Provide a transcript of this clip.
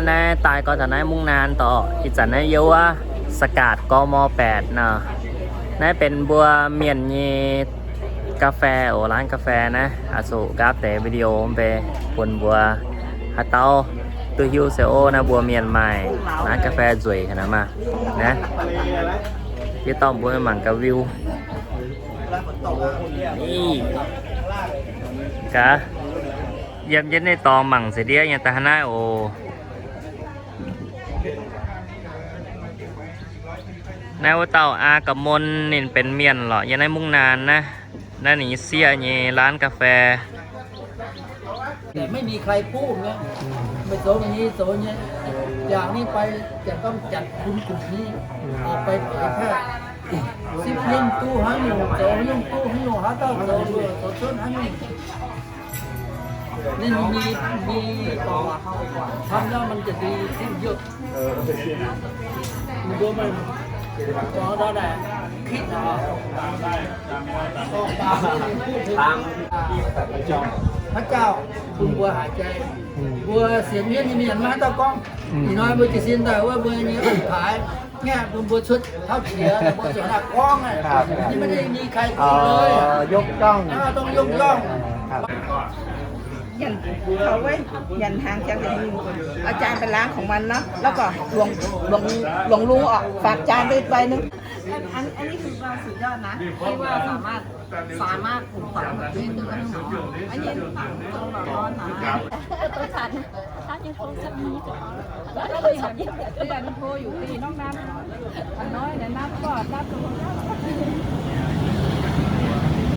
ันนตายก็จะนายมุ่งนานต่ออีจันนายเยาว่าสกาดกมแปดเนาะนั่นเป็นบัวเมียนเยกาแฟโอร้านกาแฟนะอาสุกราฟแต่วิดีโอมไปบนบัวฮัตเตาตัวฮิวเซโอนะบัวเมียนใหม่ร้านกาแฟสวยขนาดมานะที่ต้องบัวหมังกับวิวนี่กะเยี่ยมเย็นในตองหมั่งเสียเดียยังตาหน้าโอ นวเต่าอากับมนนี่เป็นเมียนเหรอยังได้มุ่งนานนะนั่นนี่เสียเยร้านกาแฟ แต่ไม่มีใครพูดไงไม่โซนนี้โซนนี้อย่างนี้ไปจะต้องจัดคุณกลุ่มนี้ออกไปเผยแพร่สิบยิ่งตู้หันอยู่โซนยิ่งตู้หันอยู่หาเต้าโซนอยู่โซนโซนหันยู นี่มีมีต่อทำแล้วมันจะดีขึ้นเยอะมันดูมันต่อได้แหละคิดนะต้องตามพูดถึงพระเจ้าคุณบัวหายใจบัวเสียงเนี้ยนี่มีอย่างมาตะก้องอีน้อยบัวจะเสียนแต่ว่าบัวนี้ขายแง่บัวบัวชุดเท่าเฉียบัวเสียงหนักก้องอะนี่ไม่ได้มีใครพูดเลยอะยกย่องอ่าต้องยกย่อง ยันเขาไว้ยันทางจากนี้เอาจานไปล้างของมันเนาะแล้วก็หลวงหลวงหลวงลุงออกฝากจานไปใบหนึงอันอันอันนี้คือเราสุดยอดนะที่ว่าสามารถสามารถปลูกฝังแบบนี้ตัวให้หนออันนี้ฝังตรงหลอร้อนนะตัวฉันถ้ายังโทรศัพท์นี้จะแล้วก็อย่างนี้เตือนโทรอยู่ตีน้องน้ำอันน้อยเนี่ยน้ำก็น้ำตัว